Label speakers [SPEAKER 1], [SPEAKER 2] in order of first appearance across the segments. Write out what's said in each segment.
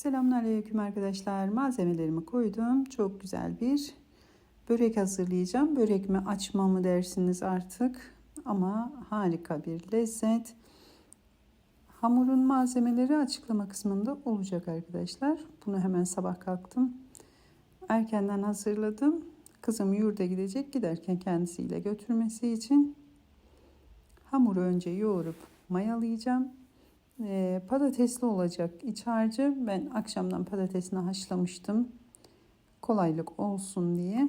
[SPEAKER 1] Selamünaleyküm arkadaşlar. Malzemelerimi koydum. Çok güzel bir börek hazırlayacağım. Börek mi açma mı dersiniz artık. Ama harika bir lezzet. Hamurun malzemeleri açıklama kısmında olacak arkadaşlar. Bunu hemen sabah kalktım. Erkenden hazırladım. Kızım yurda gidecek. Giderken kendisiyle götürmesi için hamuru önce yoğurup mayalayacağım. Ee, patatesli olacak iç harcı. Ben akşamdan patatesini haşlamıştım. Kolaylık olsun diye.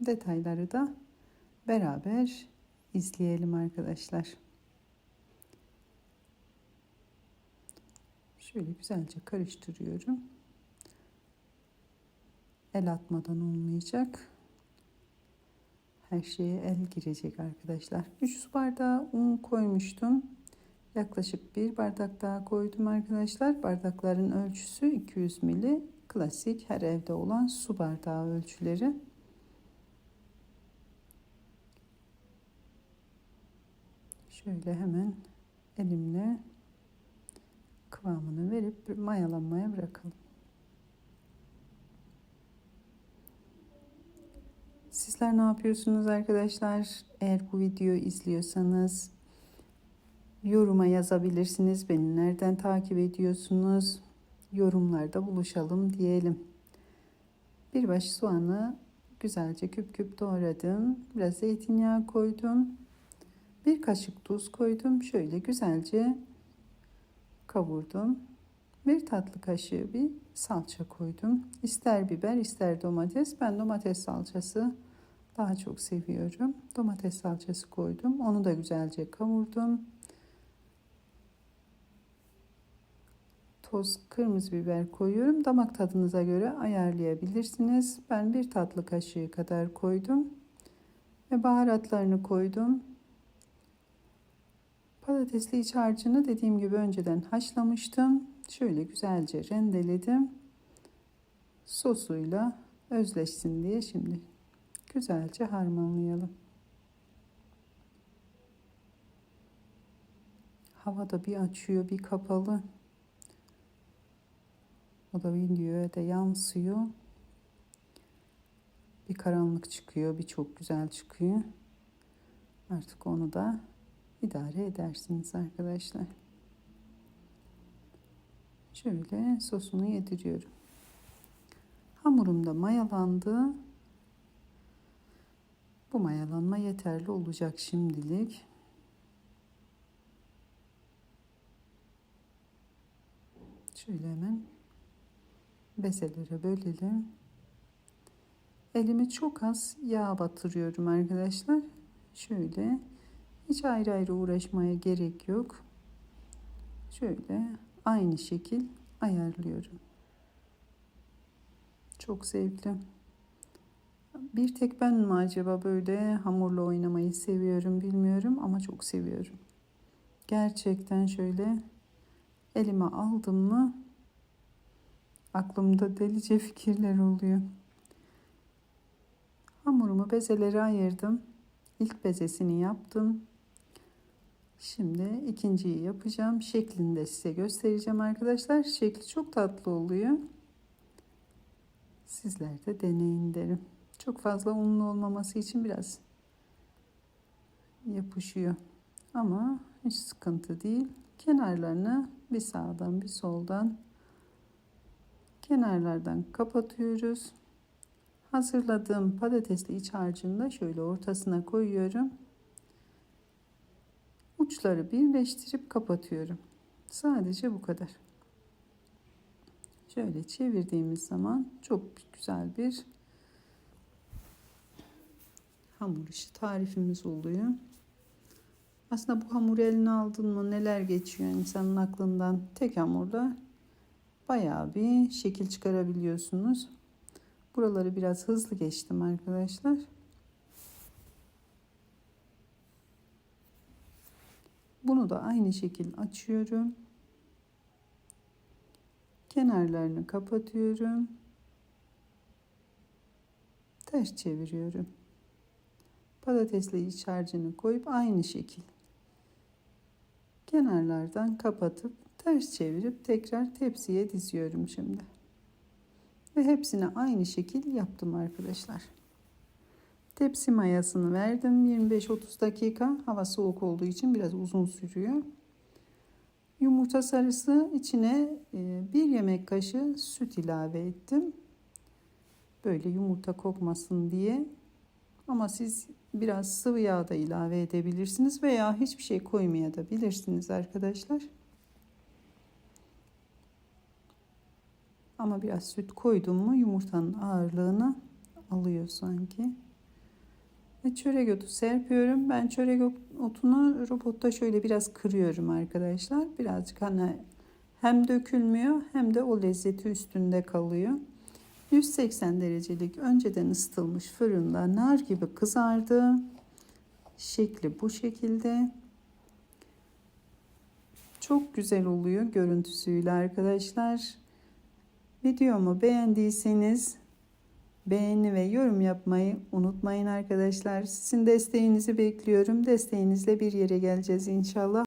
[SPEAKER 1] Detayları da beraber izleyelim arkadaşlar. Şöyle güzelce karıştırıyorum. El atmadan olmayacak. Her şeye el girecek arkadaşlar. 3 su bardağı un koymuştum. Yaklaşık bir bardak daha koydum arkadaşlar. Bardakların ölçüsü 200 mili. Klasik her evde olan su bardağı ölçüleri. Şöyle hemen elimle kıvamını verip mayalanmaya bırakalım. Sizler ne yapıyorsunuz arkadaşlar? Eğer bu videoyu izliyorsanız yoruma yazabilirsiniz. Beni nereden takip ediyorsunuz? Yorumlarda buluşalım diyelim. Bir baş soğanı güzelce küp küp doğradım. Biraz zeytinyağı koydum. Bir kaşık tuz koydum. Şöyle güzelce kavurdum. Bir tatlı kaşığı bir salça koydum. İster biber ister domates. Ben domates salçası daha çok seviyorum. Domates salçası koydum. Onu da güzelce kavurdum. Toz kırmızı biber koyuyorum. Damak tadınıza göre ayarlayabilirsiniz. Ben bir tatlı kaşığı kadar koydum. Ve baharatlarını koydum. Patatesli iç harcını dediğim gibi önceden haşlamıştım. Şöyle güzelce rendeledim. Sosuyla özleşsin diye şimdi güzelce harmanlayalım. Hava da bir açıyor bir kapalı. O da videoya da yansıyor. Bir karanlık çıkıyor, bir çok güzel çıkıyor. Artık onu da idare edersiniz arkadaşlar. Şöyle sosunu yediriyorum. Hamurum da mayalandı. Bu mayalanma yeterli olacak şimdilik. Şöyle hemen bezelere bölelim. Elimi çok az yağ batırıyorum arkadaşlar. Şöyle hiç ayrı ayrı uğraşmaya gerek yok. Şöyle aynı şekil ayarlıyorum. Çok zevkli. Bir tek ben mi acaba böyle hamurla oynamayı seviyorum bilmiyorum ama çok seviyorum. Gerçekten şöyle elime aldım mı aklımda delice fikirler oluyor. Hamurumu bezelere ayırdım. İlk bezesini yaptım. Şimdi ikinciyi yapacağım. Şeklini de size göstereceğim arkadaşlar. Şekli çok tatlı oluyor. Sizler de deneyin derim. Çok fazla unlu olmaması için biraz yapışıyor. Ama hiç sıkıntı değil. Kenarlarını bir sağdan bir soldan kenarlardan kapatıyoruz. Hazırladığım patatesli iç harcını da şöyle ortasına koyuyorum. Uçları birleştirip kapatıyorum. Sadece bu kadar. Şöyle çevirdiğimiz zaman çok güzel bir hamur işi tarifimiz oluyor. Aslında bu hamur eline aldın mı neler geçiyor insanın aklından tek hamurla bayağı bir şekil çıkarabiliyorsunuz. Buraları biraz hızlı geçtim arkadaşlar. Bunu da aynı şekil açıyorum. Kenarlarını kapatıyorum. Ters çeviriyorum. Patatesli iç harcını koyup aynı şekil kenarlardan kapatıp Ters çevirip tekrar tepsiye diziyorum şimdi. Ve hepsine aynı şekil yaptım arkadaşlar. Tepsi mayasını verdim. 25-30 dakika. Hava soğuk olduğu için biraz uzun sürüyor. Yumurta sarısı içine e, bir yemek kaşığı süt ilave ettim. Böyle yumurta kokmasın diye. Ama siz biraz sıvı yağ da ilave edebilirsiniz veya hiçbir şey koymayabilirsiniz arkadaşlar. Ama biraz süt koydum mu yumurtanın ağırlığını alıyor sanki. Ve çörek otu serpiyorum. Ben çörek otunu robotta şöyle biraz kırıyorum arkadaşlar. Birazcık hani hem dökülmüyor hem de o lezzeti üstünde kalıyor. 180 derecelik önceden ısıtılmış fırında nar gibi kızardı. Şekli bu şekilde. Çok güzel oluyor görüntüsüyle arkadaşlar. Videomu beğendiyseniz beğeni ve yorum yapmayı unutmayın arkadaşlar. Sizin desteğinizi bekliyorum. Desteğinizle bir yere geleceğiz inşallah.